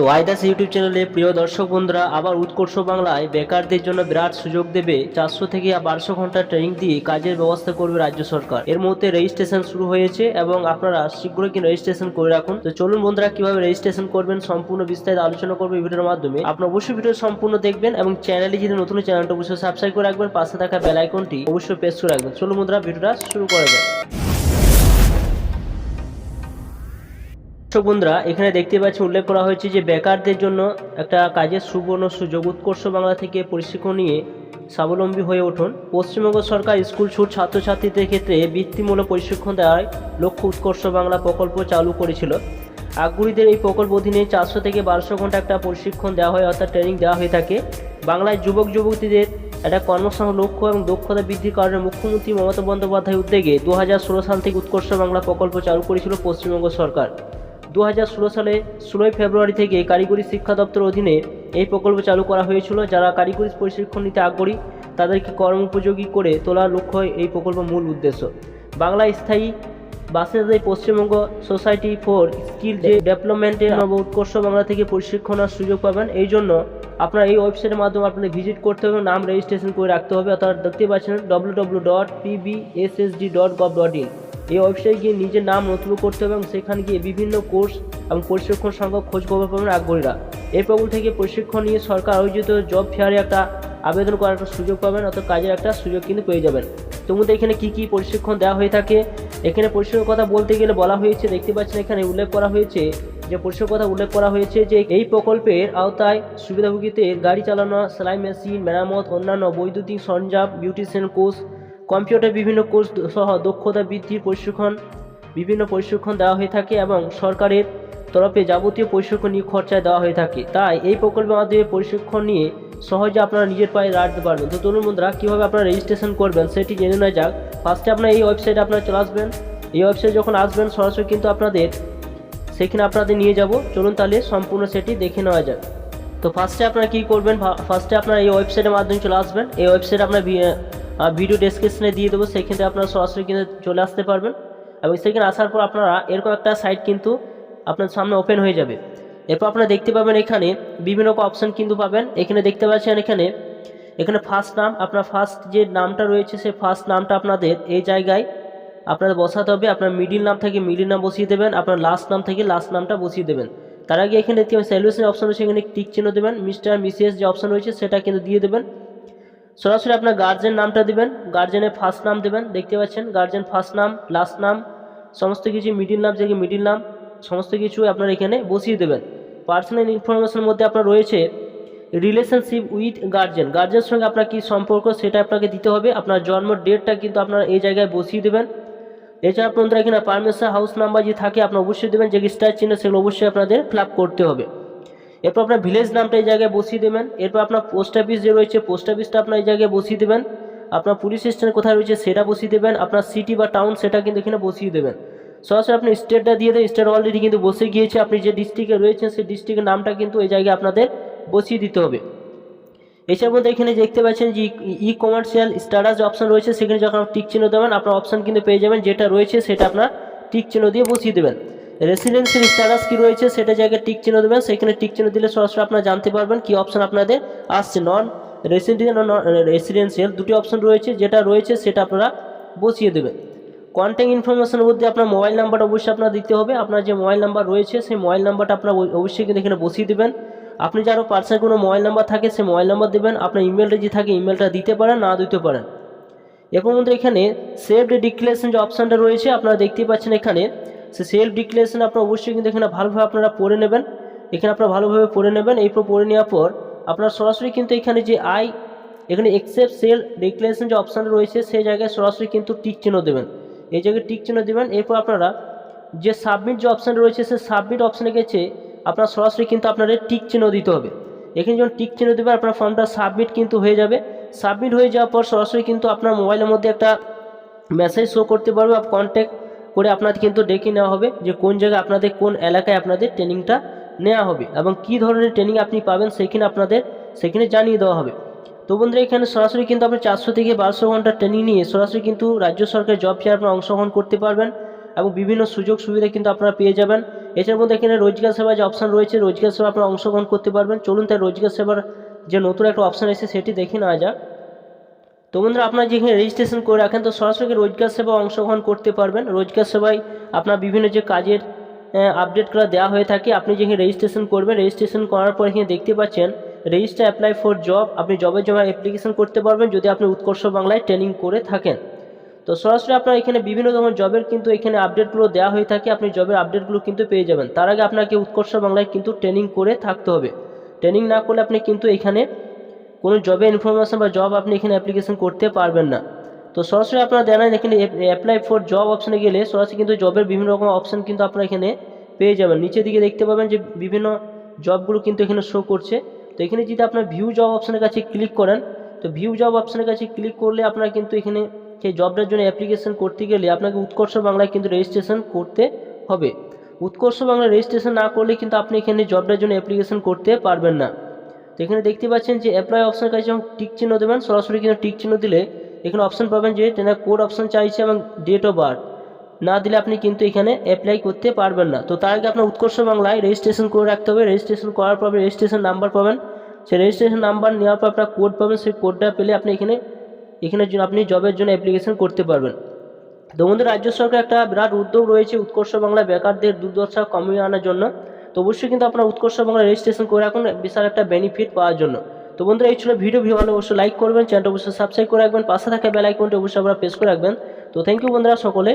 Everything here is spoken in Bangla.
তো আইদাস ইউটিউব চ্যানেলে প্রিয় দর্শক বন্ধুরা, আবার উৎকর্ষ বাংলায় বেকারদের জন্য বিরাট সুযোগ দেবে চারশো থেকে বারোশো ঘণ্টা ট্রেনিং দিয়ে কাজের ব্যবস্থা করবে রাজ্য সরকার। এর মধ্যে রেজিস্ট্রেশন শুরু হয়েছে এবং আপনারা শীঘ্রই কিন্তু রেজিস্ট্রেশন করে রাখুন। তো চলুন বন্ধুরা, কীভাবে রেজিস্ট্রেশন করবেন সম্পূর্ণ বিস্তারিত আলোচনা করবে ভিডিওর মাধ্যমে। আপনার অবশ্যই ভিডিও সম্পূর্ণ দেখবেন এবং চ্যানেলে যদি নতুন চ্যানেলটা অবশ্যই সাবস্ক্রাইব করে রাখবেন। পাশে থাকা বেল আইকনটি অবশ্যই প্রেস করে রাখবেন। চলুন বন্ধুরা, ভিডিওটা শুরু করা যায় দর্শক বন্ধুরা, এখানে দেখতে পাচ্ছি উল্লেখ করা হয়েছে যে বেকারদের জন্য একটা কাজের সুবর্ণ সুযোগ উৎকর্ষ বাংলা থেকে প্রশিক্ষণ নিয়ে স্বাবলম্বী হয়ে উঠুন। পশ্চিমবঙ্গ সরকার স্কুল ছুট ছাত্রছাত্রীদের ক্ষেত্রে বৃত্তিমূলক প্রশিক্ষণ দেওয়ার লক্ষ্য উৎকর্ষ বাংলা প্রকল্প চালু করেছিল। আগ্রহীদের এই প্রকল্প অধীনে চারশো থেকে বারোশো ঘণ্টা একটা প্রশিক্ষণ দেওয়া হয়, অর্থাৎ ট্রেনিং দেওয়া হয়ে থাকে। বাংলায় যুবক যুবতীদের একটা কর্মসংস্থান লক্ষ্য এবং দক্ষতা বৃদ্ধির কারণে মুখ্যমন্ত্রী মমতা বন্দ্যোপাধ্যায়ের উদ্যোগে দু হাজার ষোলো সাল থেকে উৎকর্ষ বাংলা প্রকল্প চালু করেছিল পশ্চিমবঙ্গ সরকার। দু হাজার ষোলো সালে ষোলোই ফেব্রুয়ারি থেকে কারিগরি শিক্ষা দপ্তর অধীনে এই প্রকল্প চালু করা হয়েছিল, যারা কারিগরি প্রশিক্ষণ নিতে আগ্রহী, তাদেরকে কর্মোপযোগী করে তোলার লক্ষ্য এই প্রকল্প মূল উদ্দেশ্য। বাংলা স্থায়ী বাসিন্দাদের পশ্চিমবঙ্গ সোসাইটি ফর স্কিল যে ডেভেলপমেন্টের উৎকর্ষ বাংলা থেকে প্রশিক্ষণের সুযোগ পাবেন। এই জন্য আপনারা এই ওয়েবসাইটের মাধ্যমে আপনাদের ভিজিট করতে হবে, নাম রেজিস্ট্রেশন করে রাখতে হবে, অর্থাৎ দেখতে পাচ্ছেন W dot PBSSD dot gov dot in এই ওয়েবসাইটে গিয়ে নিজের নাম নথিভুক্ত করতে হবে এবং সেখানে গিয়ে বিভিন্ন কোর্স এবং প্রশিক্ষণ সংখ্যক খোঁজ খবর পাবেন আগ্রহীরা। এই প্রকল্প থেকে প্রশিক্ষণ নিয়ে সরকার আয়োজিত জব ফেয়ারে একটা আবেদন করার একটা সুযোগ পাবেন, অর্থাৎ কাজের একটা সুযোগ কিন্তু পেয়ে যাবেন। তোমাদের এখানে কি কি প্রশিক্ষণ দেওয়া হয়ে থাকে? এখানে প্রশিক্ষণের কথা বলতে গেলে বলা হয়েছে, দেখতে পাচ্ছেন এখানে উল্লেখ করা হয়েছে, যে প্রশিক্ষণ কথা উল্লেখ করা হয়েছে যে এই প্রকল্পের আওতায় সুবিধাভোগীদের গাড়ি চালানো, সেলাই মেশিন, মেরামত, অন্যান্য বৈদ্যুতিক সরঞ্জাম, বিউটিশিয়ান কোর্স কম্পিউটার বিভিন্ন কোর্স সহ দক্ষতা বৃদ্ধির প্রশিক্ষণ, বিভিন্ন প্রশিক্ষণ দেওয়া হয়ে থাকে এবং সরকারের তরফে যাবতীয় প্রশিক্ষণ নিয়ে খরচায় দেওয়া হয়ে থাকে। তাই এই প্রকল্পের মাধ্যমে প্রশিক্ষণ নিয়ে সহজে আপনারা নিজের পায়ে দাঁড়াতে পারবেন। তো তরুণ বন্ধুরা, কীভাবে আপনারা রেজিস্ট্রেশন করবেন সেটি জেনে নেওয়া যাক। ফার্স্টে আপনার এই ওয়েবসাইটে আপনারা চলে আসবেন। এই ওয়েবসাইটে যখন আসবেন, সরাসরি কিন্তু আপনাদের সেখানে আপনাদের নিয়ে যাব। চলুন তাহলে সম্পূর্ণ সেটি দেখে নেওয়া যাক। তো ফার্স্টে আপনারা কী করবেন? ফার্স্টে আপনারা এই ওয়েবসাইটের মাধ্যমে চলে আসবেন। এই ওয়েবসাইটে আপনার ভিডিও ডেসক্রিপশনে দিয়ে দেবো, সেখানে আপনারা সরাসরি কিন্তু চলে আসতে পারবেন। এবং সেখানে আসার পর আপনারা এরকম একটা সাইট কিন্তু আপনার সামনে ওপেন হয়ে যাবে। এরপর আপনারা দেখতে পাবেন এখানে বিভিন্ন রকম অপশান কিন্তু পাবেন। এখানে দেখতে পাচ্ছেন এখানে এখানে ফার্স্ট নাম, আপনার ফার্স্ট যে নামটা রয়েছে, সেই ফার্স্ট নামটা আপনাদের এই জায়গায় আপনাদের বসাতে হবে। আপনার মিডিল নাম থেকে মিডিল নাম বসিয়ে দেবেন, আপনার লাস্ট নাম থেকে লাস্ট নামটা বসিয়ে দেবেন। তার আগে এখানে দেখতে পাবেন স্যালুয়েশন অপশন রয়েছে, এখানে টিক চিহ্ন দেবেন। মিস্টার মিসেস যে অপশন রয়েছে, সেটা কিন্তু দিয়ে দেবেন। সরাসরি আপনার গার্জেন নামটা দিবেন গার্জেনের ফার্স্ট নাম দেবেন, দেখতে পাচ্ছেন গার্জেন ফার্স্ট নাম লাস্ট নাম, সমস্ত কিছু মিডিল নাম থেকে মিডিল নাম, সমস্ত কিছু আপনার এখানে বসিয়ে দেবেন। পার্সোনাল ইনফরমেশনের মধ্যে আপনার রয়েছে রিলেশনশিপ উইথ গার্জেন গার্জেনের সঙ্গে আপনার কী সম্পর্ক সেটা আপনাকে দিতে হবে, আপনার জন্ম ডেটটা কিন্তু আপনার এই জায়গায় বসিয়ে দেবেন। এছাড়া আপনাদের এখানে পারমিশন হাউস নাম্বার যে থাকে, আপনার অবশ্যই দেবেন, যে স্টার চিহ্ন সেগুলো অবশ্যই আপনাদের ফিল করতে হবে। এরপর আপনার ভিলেজ নামটা এই জায়গায় বসিয়ে দেবেন। এরপর আপনার পোস্ট অফিস যে রয়েছে পোস্ট অফিসটা আপনার এই জায়গায় বসিয়ে দেবেন। আপনার পুলিশ স্টেশন কোথায় রয়েছে সেটা বসিয়ে দেবেন। আপনার সিটি বা টাউন সেটা কিন্তু এখানে বসিয়ে দেবেন। সরাসরি আপনি স্টেটটা দিয়ে দেবেন স্টেট অলরেডি কিন্তু বসে গিয়েছে। আপনি যে ডিস্ট্রিক্টে রয়েছেন, সেই ডিস্ট্রিক্টের নামটা কিন্তু এই জায়গায় আপনাদের বসিয়ে দিতে হবে। এছাড়া মধ্যে এখানে দেখতে পাচ্ছেন যে ই কমার্শিয়াল স্ট্যাটাস যে অপশন রয়েছে। সেখানে যখন টিক চিহ্ন দেবেন, আপনার অপশন কিন্তু পেয়ে যাবেন। যেটা রয়েছে, সেটা আপনার টিক চিহ্ন দিয়ে বসিয়ে দেবেন। রেসিডেন্সিয়াল স্ট্যাটাস কি রয়েছে সেটা জায়গায় টিক চিহ্ন দেবেন, সেখানে টিক চিহ্ন দিলে সরাসরি আপনারা জানতে পারবেন কি অপশন আপনাদের আসছে। নন নন রেসিডেন্সিয়াল দুটি অপশন রয়েছে, যেটা রয়েছে সেটা আপনারা বসিয়ে দেবেন। কন্ট্যাক্ট ইনফরমেশনের মধ্যে আপনার মোবাইল নাম্বার অবশ্যই আপনার দিতে হবে। আপনার যে মোবাইল নাম্বার রয়েছে, সেই মোবাইল নাম্বারটা আপনার অবশ্যই কিন্তু এখানে বসিয়ে দেবেন। আপনি যারও পার্সোনাল কোনো মোবাইল নাম্বার থাকে, সেই মোবাইল নাম্বার দেবেন। আপনার ইমেলটা যে থাকে ইমেলটা দিতে পারেন, না দিতে পারেন। এরপর মধ্যে এখানে সেলফ ডিক্লারেশন যে অপশানটা রয়েছে, আপনারা দেখতেই পাচ্ছেন এখানে সে সেলফ ডিক্লারেশন আপনার অবশ্যই কিন্তু এখানে ভালোভাবে আপনারা পড়ে নেবেন। এখানে আপনারা ভালোভাবে পড়ে নেবেন। এরপর পড়ে নেওয়ার পর আপনার সরাসরি কিন্তু এখানে যে আই এখানে এক্সেপ্ট সেল ডিক্লারেশন যে অপশান রয়েছে, সেই জায়গায় সরাসরি কিন্তু টিক চিহ্ন দেবেন। এই জায়গায় টিক চিহ্ন দেবেন। এরপর আপনারা যে সাবমিট যে অপশান রয়েছে সে সাবমিট অপশানে গেছে আপনার সরাসরি কিন্তু আপনাদের টিক চিহ্ন দিতে হবে। এখানে যখন টিক চিহ্ন দেবেন, আপনার ফর্মটা সাবমিট কিন্তু হয়ে যাবে। সাবমিট হয়ে যাওয়ার পর সরাসরি কিন্তু আপনার মোবাইলের মধ্যে একটা মেসেজ শো করতে পারবে কন্ট্যাক্ট করে আপনাদের কিন্তু ডেকে নেওয়া হবে যে কোন জায়গায় আপনাদের, কোন এলাকায় আপনাদের ট্রেনিংটা নেওয়া হবে এবং কী ধরনের ট্রেনিং আপনি পাবেন সেখানে আপনাদের, সেখানে জানিয়ে দেওয়া হবে। তো বন্ধুরা, এখানে সরাসরি কিন্তু আপনি চারশো থেকে বারোশো ঘণ্টা ট্রেনিং নিয়ে সরাসরি কিন্তু রাজ্য সরকারের জব ফেয়ার আপনার অংশগ্রহণ করতে পারবেন এবং বিভিন্ন সুযোগ সুবিধা কিন্তু আপনারা পেয়ে যাবেন। এছাড়া মধ্যে এখানে রোজগার সেবা যে অপশান রয়েছে, রোজগার সেবা আপনারা অংশগ্রহণ করতে পারবেন। চলুন তাই রোজগার সেবার যে নতুন একটা অপশান এসেছে, সেটি দেখে নেওয়া যাক। তো বন্ধুরা আপনারা যেখানে রেজিস্ট্রেশন করে রাখেন, তো সরাসরি রোজগার সেবা অংশগ্রহণ করতে পারবেন। রোজগার সেবায় আপনার বিভিন্ন যে কাজের আপডেট করা দেওয়া হয়ে থাকে, আপনি যেখানে রেজিস্ট্রেশন করবেন রেজিস্ট্রেশন করার পর এখানে দেখতে পাচ্ছেন রেজিস্টার অ্যাপ্লাই ফর জব আপনি জবের জন্য অ্যাপ্লিকেশন করতে পারবেন যদি আপনি উৎকর্ষ বাংলায় ট্রেনিং করে থাকেন। তো সরাসরি আপনার এখানে বিভিন্ন ধরনের জবের কিন্তু এখানে আপডেটগুলো দেওয়া হয়ে থাকে, আপনি জবের আপডেটগুলো কিন্তু পেয়ে যাবেন। তার আগে আপনাকে উৎকর্ষ বাংলায় কিন্তু ট্রেনিং করে থাকতে হবে। ট্রেনিং না করলে আপনি কিন্তু এখানে কোনো জবের ইনফরমেশন বা জব আপনি এখানে অ্যাপ্লিকেশন করতে পারবেন না। তো সরাসরি আপনারা জানেন এখানে অ্যাপ্লাই ফর জব অপশানে গেলে সরাসরি কিন্তু জবের বিভিন্ন রকম অপশান কিন্তু আপনারা এখানে পেয়ে যাবেন। নিচের দিকে দেখতে পাবেন যে বিভিন্ন জবগুলো কিন্তু এখানে শো করছে। তো এখানে যদি আপনার ভিউ জব অপশানের কাছে ক্লিক করেন, তো ভিউ জব অপশানের কাছে ক্লিক করলে আপনারা কিন্তু এখানে সেই জবটার জন্য অ্যাপ্লিকেশন করতে গেলে আপনাকে উৎকর্ষ বাংলায় কিন্তু রেজিস্ট্রেশন করতে হবে। উৎকর্ষ বাংলায় রেজিস্ট্রেশন না করলে কিন্তু আপনি এখানে জবটার জন্য অ্যাপ্লিকেশন করতে পারবেন না। তো এখানে দেখতে পাচ্ছেন যে অ্যাপ্লাই অপশানের কাছে যখন টিক চিহ্ন দেবেন, সরাসরি কিন্তু টিক চিহ্ন দিলে এখানে অপশান পাবেন যে ট্রেনের কোড অপশান চাইছে এবং ডেট অফ বার্থ না দিলে আপনি কিন্তু এখানে অ্যাপ্লাই করতে পারবেন না। তো তার আগে আপনার উৎকর্ষ বাংলায় রেজিস্ট্রেশন করে রাখতে হবে। রেজিস্ট্রেশন করার পর রেজিস্ট্রেশন নাম্বার পাবেন। সেই রেজিস্ট্রেশন নাম্বার নেওয়ার পর আপনার কোড পাবেন। সেই কোডটা পেলে আপনি এখানে এখানে আপনি জবের জন্য অ্যাপ্লিকেশন করতে পারবেন। তো আমাদের রাজ্য সরকার একটা বিরাট উদ্যোগ রয়েছে উৎকর্ষ বাংলা বেকারদের দুর্দশা কমিয়ে আনার জন্য। তো অবশ্যই কিন্তু আপনার উৎকর্ষ বাংলা রেজিস্ট্রেশন করে রাখুন, বিশাল একটা বেনিফিট পাওয়ার জন্য। তো বন্ধুরা, এই ছিল ভিডিও। ভিডিও অবশ্যই লাইক করবেন চ্যানেলটা অবশ্যই সাবস্ক্রাইব করে রাখবেন, পাশে থাকা বেল অবশ্যই আপনারা প্রেস করে রাখবেন। তো থ্যাংক ইউ বন্ধুরা সকলে।